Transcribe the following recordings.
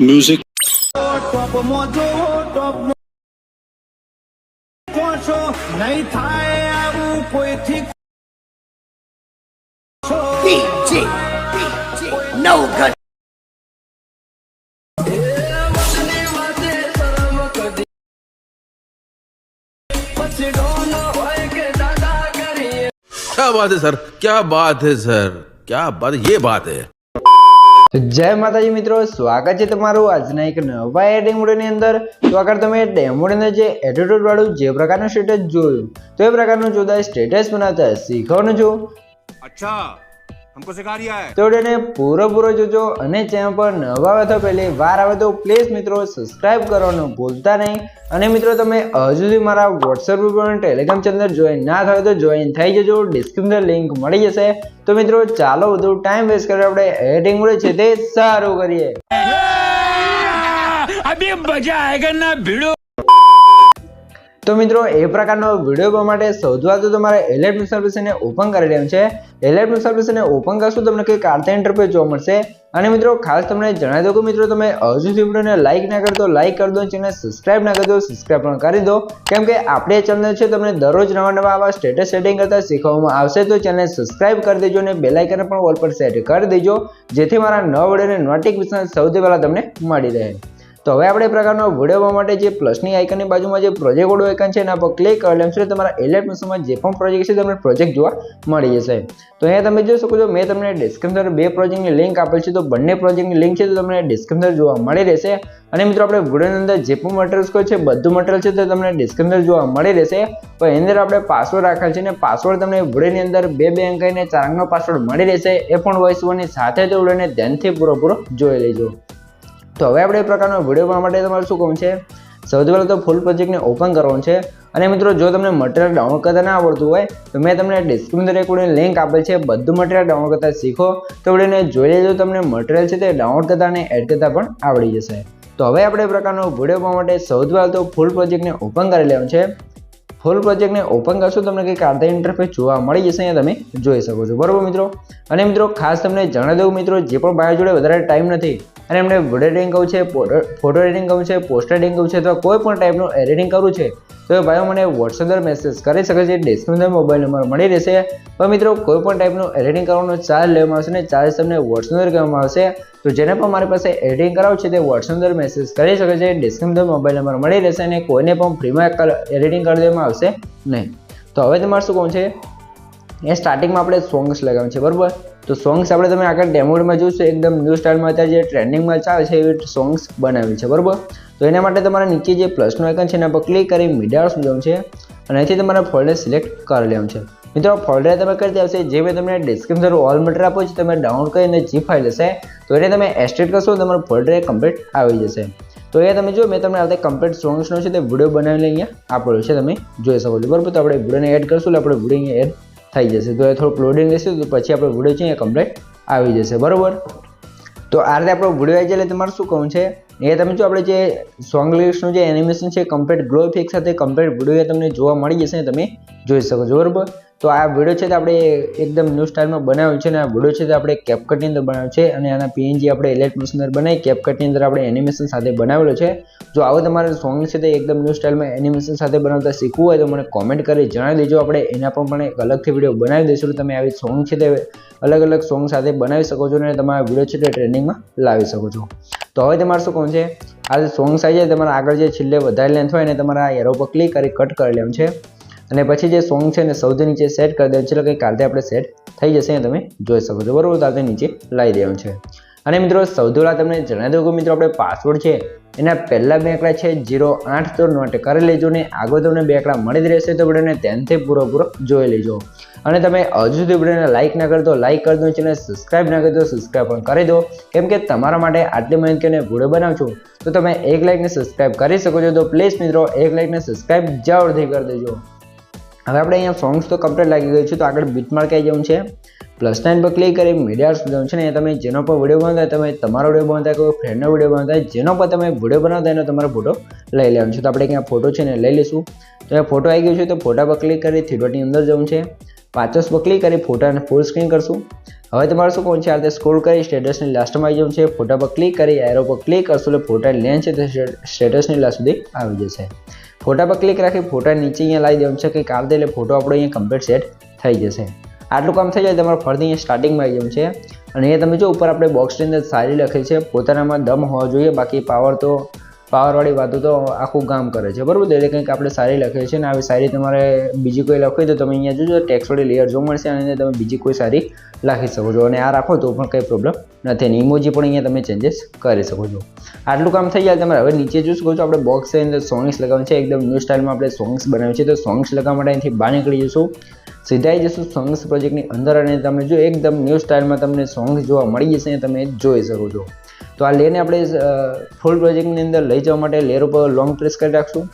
Music. DJ, no good. क्या बात है सर? क्या बात है सर? क्या बात ये बात है। જય માતાજી મિત્રો, સ્વાગત છે તમારું આજના એક નવા ડેમોડની અંદર. તો આગળ તમે ડેમોડને જે એટીટ્યુડ જે પ્રકારનું સ્ટેટસ જોયું, તો એ પ્રકારનું જોતા સ્ટેટસ બનાવતા શીખવાનું છું. અચ્છા. हमको सिखा रिया है તો એને પૂરો પૂરો જોજો અને ચેનલ પર નવા આવે તો પહેલી વાર આવે તો પ્લીઝ મિત્રો સબસ્ક્રાઇબ કરવાનું ભૂલતા નહીં અને મિત્રો તમે હજુ સુધી મારા વોટ્સએપ ગ્રુપ અને ટેલિગ્રામ ચેનલ જોઈન ના થાય તો જોઈન થઈ જજો ડિસ્ક્રિપ્શન લિંક મળી જશે તો મિત્રો ચાલો વધુ ટાઈમ વેસ્ટ કરી આપણે એડિંગ મળે છે તે સારું કરીએ તો મિત્રો, એ પ્રકારનો વીડિયો જોવા માટે સૌથી તો તમારે એલેટનું સર્વિસને ઓપન કરી લેવું છે. એલેટનું સર્વિસને ઓપન કરશો તમને કંઈક આરતા ઇન્ટરફેસ જોવા મળશે. અને મિત્રો, ખાસ તમને જણાવી દો કે મિત્રો, તમે હજુ સુધી વિડીયોને લાઇક ના કરતો લાઇક કરી દો ચેનલ સબસ્ક્રાઇબ ના કરી દો સબસ્ક્રાઇબ પણ કરી દો. કેમ કે આપણે ચેનલ છે, તમને દરરોજ નવા નવા આવા સ્ટેટસ સેટિંગ કરતા શીખવામાં આવશે. તો ચેનલ સબસ્ક્રાઇબ કરી દેજો અને બેલાઇકન પણ ઓલ પર સેટ કરી દેજો, જેથી મારા નવા વિડીયોની નોટિફિકેશન સૌથી પહેલાં તમને મળી રહે. તો હવે આપણે પ્રકારનો વીડિયો માટે જે પ્લસની આઇકનની બાજુમાં જે પ્રોજેક્ટ વાળું આઇકન છે એના પર ક્લિક કરી. લેમ તમારા એલર્ટ મિશનમાં જે પણ પ્રોજેક્ટ છે તમને પ્રોજેક્ટ જોવા મળી જશે. તો અહીંયા તમે જોઈ શકો છો, મેં તમને ડિસ્ક્રિપ્શન બે પ્રોજેક્ટની લિંક આપેલ છે. તો બંને પ્રોજેક્ટની લિંક છે તો તમને ડિસ્ક્રિપ્શન જોવા મળી રહેશે. અને મિત્રો આપણે વિડીયોની અંદર જે પણ મટીરિયલ્સ કોઈ છે, બધું મટીરિયલ છે તો તમને ડિસ્ક્રિપ્શન જોવા મળી રહેશે. પણ એની અંદર આપણે પાસવર્ડ રાખેલ છે અને પાસવર્ડ તમને વિડીયોની અંદર બે બે અંક અને ચાર અંકનો પાસવર્ડ મળી રહેશે. એ પણ વોઇસ ઓવરની સાથે જ વિડીયોને ધ્યાનથી પૂરો પૂરો જોઈ લેજો. તો હવે આપણે એ પ્રકારનો વીડિયો બનાવવા માટે તમારે શું કહું છે? સૌથી પહેલાં તો ફૂલ પ્રોજેક્ટને ઓપન કરવાનું છે. અને મિત્રો, જો તમને મટીરિયલ ડાઉનલોડ કરતા ના આવડતું હોય, તો મેં તમને ડિસ્ક્રિપ્શન વીડિયો લિંક આપેલ છે. બધું મટીરિયલ ડાઉનલોડ કરતા શીખો. તો વિડીયોને જોઈ લેજો. તમને મટીરિયલ છે તે ડાઉનલોડ કરતા અને એડ કરતા પણ આવડી જશે. તો હવે આપણે પ્રકારનો વીડિયો બનાવવા માટે સૌથી પહેલાં તો ફૂલ પ્રોજેક્ટને ઓપન કરી લેવાનું છે. ફૂલ પ્રોજેક્ટને ઓપન કરશો, તમને કંઈક આર્ધા ઇન્ટરફેસ જોવા મળી જશે અહીંયા તમે જોઈ શકો છો. બરાબર મિત્રો? અને મિત્રો, ખાસ તમને જણાવી દઉં મિત્રો, જે પણ બાયો જોડે વધારે ટાઈમ નથી, અને એમને વીડિયો એડિટિંગ કરવું છે ફોટો એડિટિંગ કરવું છે પોસ્ટર એડિટિંગ કરવું છે, અથવા કોઈ પણ ટાઈપનું એડિટિંગ કરવું છે, તો એ ભાઈઓ મને વોટ્સએપ પર મેસેજ કરી શકે છે ડિસ્ક્રિપ્શન મોબાઈલ નંબર મળી રહેશે. પણ મિત્રો, કોઈ પણ ટાઈપનું એડિટિંગ કરવાનો ચાર્જ લેવામાં આવશે ને ચાર્જ તમને વોટ્સઅપ પર કહેવામાં આવશે. તો જેને પણ મારી પાસે એડિટિંગ કરાવવું છે તે વોટ્સઅપ અંદર મેસેજ કરી શકે છે ડિસ્ક્રિપ્શન મોબાઈલ નંબર મળી રહેશે અને કોઈને પણ ફ્રીમાં એડિટિંગ કરી દેવામાં આવશે નહીં. તો હવે તમારે શું કહું છે? એ સ્ટાર્ટિંગમાં આપણે સોંગ્સ લગાવ્યું છે, બરાબર? તો સોંગ્સ આપણે તમે આગળ ડેમોડમાં જોશો, એકદમ ન્યૂ સ્ટાઇલમાં અત્યારે જે ટ્રેન્ડિંગમાં ચાલે છે, એવી સોંગ્સ બનાવી છે, બરાબર? તો એના માટે તમારે નીચે જે પ્લસનું આઇકન છે એના પર ક્લિક કરી મીડિયા જવાનું છે અને અહીંથી તમારે ફોલ્ડર સિલેક્ટ કરી લેવાનું છે. મિત્રો ફોલ્ડર તમે કરી દેવશે જે મેં તમને ડિસ્ક્રિપ્શન ઓલ મટીરિયલ આપો છો, તમે ડાઉનલોડ કરીને જી ફાઇલ હશે, તો એને તમે એસ્ટેટ કરશો, તમારું ફોલ્ડર કમ્પ્લીટ આવી જશે. તો એ તમે જો, મેં તમને આવતા કમ્પ્લીટ સોંગ્સનો છે તે વીડિયો બનાવીને અહીંયા આપેલો છે, તમે જોઈ શકો છો. બરાબર? તો આપણે વિડીયોને એડ કરશું, એટલે આપણે વીડિયો એડ થઈ જશે. તો એ થોડુંક લોડિંગ રહેશે, તો પછી આપણે વીડિયો છે એ કમ્પ્લીટ આવી જશે. બરાબર? તો આ રીતે આપણો વીડિયો આવી જાય એટલે તમારે શું કહું છે? એ તમે જો આપણે જે સોંગ લિરિક્સનું જે એનિમેશન છે કમ્પ્લીટ ગ્લો ઇફેક્ટ સાથે કમ્પ્લીટ વીડિયો તમને જોવા મળી જશે તમે જોઈ શકો છો, બરાબર? તો આ વીડિયો છે તે આપણે એકદમ ન્યૂ સ્ટાઇલમાં બનાવ્યું છે અને આ વીડિયો છે તે આપણે કેપકટની અંદર બનાવ્યું છે અને આના પીએનજી આપણે ઇલેક્ટ્રોનિક્સ અંદર બનાવી કેપકટની અંદર આપણે એનિમેશન સાથે બનાવેલો છે. જો આવો તમારે સોંગ છે તે એકદમ ન્યૂ સ્ટાઇલમાં એનિમેશન સાથે બનાવતા શીખવું હોય તો મને કોમેન્ટ કરી જણાવી દેજો. આપણે એના પર પણ એક અલગથી વીડિયો બનાવી દઈશું તમે આવી સોંગ છે તે અલગ અલગ સોંગ સાથે બનાવી શકો છો અને તમારા વીડિયો છે તે ટ્રેન્ડિંગમાં લાવી શકો છો. તો હવે તમારે શું કહું છે? આ સોંગ્સ આવી જાય તમારા આગળ જે છેલ્લે વધારે લેન્થ હોય ને તમારા એરો પર ક્લિક કરી કટ કરી લેવાનું છે. અને પછી જે સોંગ છે ને સૌથી નીચે સેટ કરી દેવાનું છે, એટલે કંઈક કાલથી આપણે સેટ થઈ જશે તમે જોઈ શકો છો. બરાબર? તો નીચે લાવી દેવાનું છે. અને મિત્રો, સૌથી પહેલાં તમને જણાવી દઉં કે મિત્રો, આપણે પાસવર્ડ છે, એના પહેલાં બે આંકડા છે જીરો આઠ તો નોટ કરી લેજો ને આગળ તમને બે આંકડા મળી જ રહેશે, તો વિડીયોને તેનથી પૂરો જોઈ લેજો. અને તમે હજુ સુધી વિડીયોને લાઇક ના કરતો લાઇક કરી દો ચેનલ સબસ્ક્રાઇબ ના કરી દો સબસ્ક્રાઇબ પણ કરી દો. કેમ કે તમારા માટે આટલી મહેનત કરીને વીડિયો બનાવું છું, તો તમે એક લાઇકને સબસ્ક્રાઇબ કરી શકો છો. તો પ્લીઝ મિત્રો, એક લાઇકને સબસ્ક્રાઇબ જરૂરથી કરી દેજો. હવે આપણે અહીંયા સોંગ્સ તો કમ્પ્લીટ લાગી ગયું છે, તો આગળ બીટમાર્ક આવી જવું છે. પ્લસ નાઇન પર ક્લિક કરી મીડિયા જવું છે ને, તમે જેનો પર વીડિયો બનાવતા તમે તમારો વીડિયો બનાવતા કોઈ ફ્રેન્ડનો વીડિયો બનાવતા જેનો પર તમે વીડિયો બનાવતા એનો તમારો ફોટો લઈ લેવાનો છે. તો આપણે ક્યાં ફોટો છે ને લઈ લઈશું. તો એ ફોટો આવી ગયો છે, તો ફોટા પર ક્લિક કરી થ્રી ડોટની અંદર જવું છે. પાછસ બકલી કરી ફોટાને ફૂલ સ્ક્રીન કરશું. હવે તમારે શું કરવાનું છે? આ રીતે સ્ક્રોલ કરી સ્ટેટસની લાસ્ટમાં આવી જવું છે. ફોટા પર ક્લિક કરી એરો પર ક્લિક કરશું એટલે ફોટા લેન છે તે સ્ટેટસની લાસ્ટ સુધી આવી જશે. ફોટા પર ક્લિક રાખી ફોટા નીચે અહીંયા લાવી દેવાનું છે કે કાઢ દે એટલે ફોટો આપણો અહીંયા કમ્પ્લીટ સેટ થઈ જશે. આટલું કામ થઈ જાય તમારે ફરીથી અહીંયા સ્ટાર્ટિંગમાં આવી જવું છે. અને અહીંયા તમે જો ઉપર આપણે બોક્સની અંદર સારી લખેલી છે. પોતાનામાં દમ હોવો જોઈએ. બાકી પાવર તો પાવરવાળી વાતો તો આખું કામ કરે છે. બરાબર એટલે કંઈક આપણે સારી લખેલી છે ને આવી સારી તમારે બીજી કોઈ લખવી તો તમે અહીંયા જોજો ટેક્સવાળી લેયર જો મળશે અને તમે બીજી કોઈ સારી લખી શકો છો. અને આ રાખો તો પણ કંઈ પ્રોબ્લેમ નથી. અને ઇમોજી પણ અહીંયા તમે ચેન્જીસ કરી શકો છો. આટલું કામ થઈ જાય તમારે હવે નીચે જોઈ શકો છો આપણે બોક્સ અંદર સોંગ્સ લગાવવાનું છે. એકદમ ન્યૂ સ્ટાઇલમાં આપણે સોંગ્સ બનાવ્યું છે. તો સોંગ્સ લગાવવા માટે અહીંથી બહાર નીકળી જઈશું સીધા જશું સોંગ્સ પ્રોજેક્ટની અંદર અને તમે જો એકદમ ન્યૂ સ્ટાઇલમાં તમને સોંગ્સ જોવા મળી જશે તમે જોઈ શકો છો. તો આ લેને આપણે ફૂલ પ્રોજેક્ટની અંદર લઈ જવા માટે લેયર ઉપર લોંગ પ્રેસ કરી રાખશું.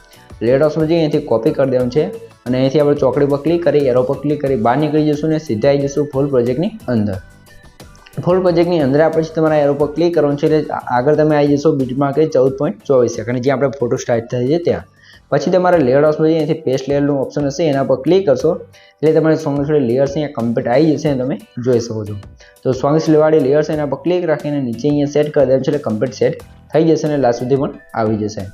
લેયર ઓપ્શન જઈએ, અહીંથી કોપી કરી દેવાનું છે. અને અહીંથી આપણે ચોકડી પર ક્લિક કરી એરો પર ક્લિક કરી, બહાર નીકળી જઈશું ને સીધા આવી જઈશું ફૂલ પ્રોજેક્ટની અંદર. ફૂલ પ્રોજેક્ટની અંદર આપણે પછી તમારા એરો પર ક્લિક કરવાનું છે એટલે આગળ તમે આવી જશો બીટમાં કે ચૌદ પોઈન્ટ ચોવીસ સેકન્ડ જ્યાં આપણે ફોટો સ્ટાર્ટ થાય છે ત્યાં. પછી તમારે લેયર ઓપ્શન જઈએ અહીંથી પેસ્ટ લેયરનું ઓપ્શન હશે, એના પર ક્લિક કરશો. એટલે તમારે સોંગ્સ લેયર્સ અહીંયા કમ્પ્લીટ આવી જશે અને તમે જોઈ શકો છો. તો સોંગ્સ વાળી લેયર્સ એના પર ક્લિક રાખીને નીચે અહીંયા સેટ કરી દેવું છે, એટલે કમ્પ્લીટ સેટ થઈ જશે અને લાસ્ટ સુધી પણ આવી જશે.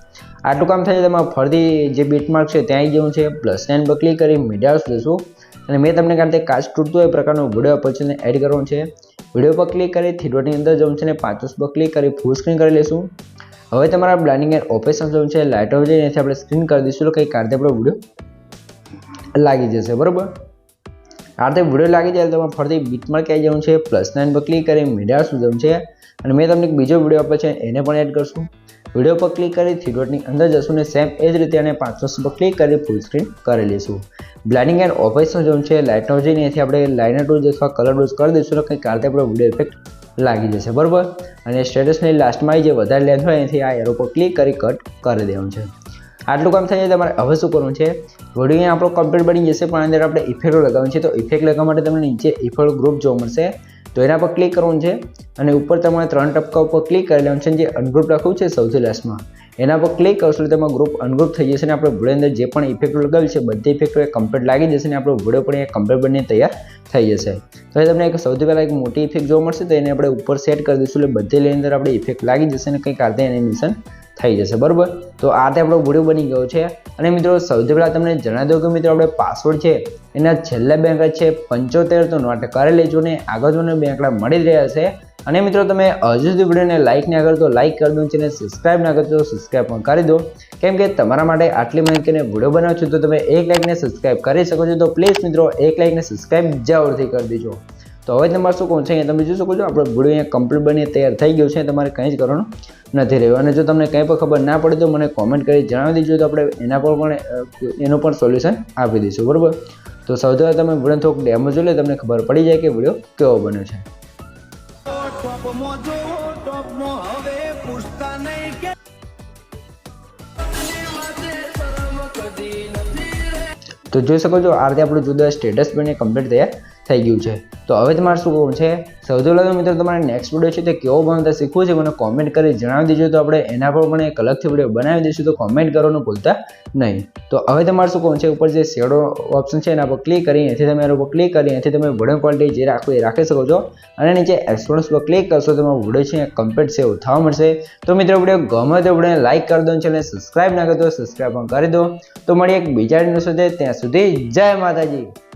આટલું કામ થાય તમારે ફરીથી જે બીટમાર્ક છે ત્યાં આવી જવું છે. પ્લસ નાઇન પર ક્લિક કરી મીડિયા જશું. અને મેં તમને કારણ કે કાચ તૂટતો એ પ્રકારનો વીડિયો પછી એડ કરવાનો છે. વીડિયો પર ક્લિક કરી થીડોની અંદર જવું છે ને પાંચસ પર ક્લિક કરી ફૂલ સ્ક્રીન કરી લઈશું હવે તમારા બ્લાઇન્ડિંગ એન્ડ ઓપરેશન જોવું છે લાઇટ ઓફ જઈને આપણે સ્ક્રીન કરી દઈશું. તો કંઈ કાઢતે આપણો વીડિયો લાગી જશે, બરાબર? આ રીતે વીડિયો લાગી જાય તમારે ફરીથી બીટમાં ક્યાંય જવું છે પ્લસ નાઇન પર ક્લિક કરી મીડિયા શું જવું છે. અને મેં તમને બીજો વીડિયો આપ્યો છે, એને પણ એડ કરશું. વીડિયો પર ક્લિક કરી થ્રીડોટની અંદર જશું ને સેમ એ જ રીતે અને પાંચસો પર ક્લિક કરી ફૂલ સ્ક્રીન કરી લઈશું. બ્લાઇન્ડિંગ એન્ડ ઓપરેશન જોવું છે લાઇટનો જઈને અહીંથી આપણે લાઇનર ડોઝ અથવા કલર ડોઝ કરી દઈશું કંઈક કાઢતે આપણો વીડિયો ઇફેક્ટ લાગી જશે, બરાબર? અને સ્ટેટસની લાસ્ટમાં જે વધારે લેન્થ હોય એથી આ એરો પર ક્લિક કરી કટ કરી દેવાનું છે. આટલું કામ થઈ જાય તમારે હવે શું કરવું છે? વીડિયો અહીંયા આપણો કમ્પ્લીટ બની જશે, પણ અંદર આપણે ઇફેક્ટો લગાવવાની છે. તો ઇફેક્ટ લગાવવા માટે તમને નીચે ઇફેક્ટ ગ્રુપ જોવા મળશે. તો એના પર ક્લિક કરવાનું છે અને ઉપર તમારે ત્રણ ટપકા ઉપર ક્લિક કરી લેવાનું છે જે અનગ્રુપ લખ્યું છે સૌથી લાસ્ટમાં એના પર ક્લિક કરશો એટલે તમારું ગ્રુપ અનગ્રુપ થઈ જશે અને આપણે વીડિયો અંદર જે પણ ઇફેક્ટો લગાવી છે, બધી ઇફેક્ટો કમ્પ્લીટ લાગી જશે અને આપણો વીડિયો પણ એ કમ્પ્લીટ બનીને તૈયાર થઈ જશે. તો એ તમને એક સૌથી પહેલાં એક મોટી ઇફેક્ટ જોવા મળશે તો એને આપણે ઉપર સેટ કરી દઈશું એટલે બધી લેની અંદર આપણે ઇફેક્ટ લાગી જશે અને કંઈક આતે એનિમેશન થઈ જશે, બરાબર? તો આ રીતે આપણો વીડિયો બની ગયો છે. અને મિત્રો, સૌથી પહેલાં તમને જણાવી દઉં કે મિત્રો આપણે પાસવર્ડ છે, એના છેલ્લા બે આંકડા છે, પંચોતેર, તો નોટ કરી લેજો ને. આગળ જોને બે આંકડા મળી રહ્યા છે અને મિત્રો, તમે હજુ સુધી વિડીયોને લાઇક ના તો લાઇક કરી દો છે અને સબસ્ક્રાઇબ ના તો સબસ્ક્રાઇબ પણ કરી દો. કેમ કે તમારા માટે આટલી માહિતીને વીડિયો બનાવો છો, તો તમે એક લાઇકને સબસ્ક્રાઇબ કરી શકો છો. તો પ્લીઝ મિત્રો, એક લાઇકને સબસ્ક્રાઇબ જરૂરથી કરી દેજો. તો હવે તમારે શું કહું છે અહીંયા તમે જોઈ શકો છો, આપણો વીડિયો અહીંયા કમ્પ્લીટ બની તૈયાર થઈ ગયો છે, તમારે કંઈ જ કરવાનું નથી રહ્યું અને જો તમને કંઈ પણ ખબર ના પડે તો મને કોમેન્ટ કરી જણાવી દેજો, તો આપણે એના પર પણ એનું પણ સોલ્યુશન આપી દઈશું, બરાબર? તો સૌથી વધારે તમે વીડિયો થોડુંક ડેમો જોઈ લે, તમને ખબર પડી જાય કે વીડિયો કેવો બન્યો છે. તો જોઈ શકો છો, આ રીતે આપણું જુદા સ્ટેટસ બને કમ્પ્લીટ તૈયાર થઈ ગયું છે. તો હવે તમારે શું કહું છે? સૌથી પહેલાં મિત્રો તમારે નેક્સ્ટ વીડિયો છે તે કેવો બનાવતા શીખવું છે મને કોમેન્ટ કરી જણાવી દેજો. તો આપણે એના પર પણ એક અલગથી વીડિયો બનાવી દઈશું, તો કોમેન્ટ કરવાનું ભૂલતા નહીં. તો હવે તમારે શું કહું છે? ઉપર જે શેડો ઓપ્શન છે એના પર ક્લિક કરી, એથી તમે એના પર ક્લિક કરી, એથી તમે વીડિયો ક્વોલિટી જે રાખવું એ રાખી શકો છો. અને નીચે એક્સપ્લોન્સ પર ક્લિક કરશો, તો તમારો વીડિયો છે કમ્પ્લીટ છે થવા મળશે. તો મિત્રો વીડિયો ગમે તો વિડીયોને લાઇક કરી દો, અને સબસ્ક્રાઇબ ના કરતો સબસ્ક્રાઇબ પણ કરી દો. તો મળી એક બીજા સાથે. ત્યાં સુધી જય માતાજી.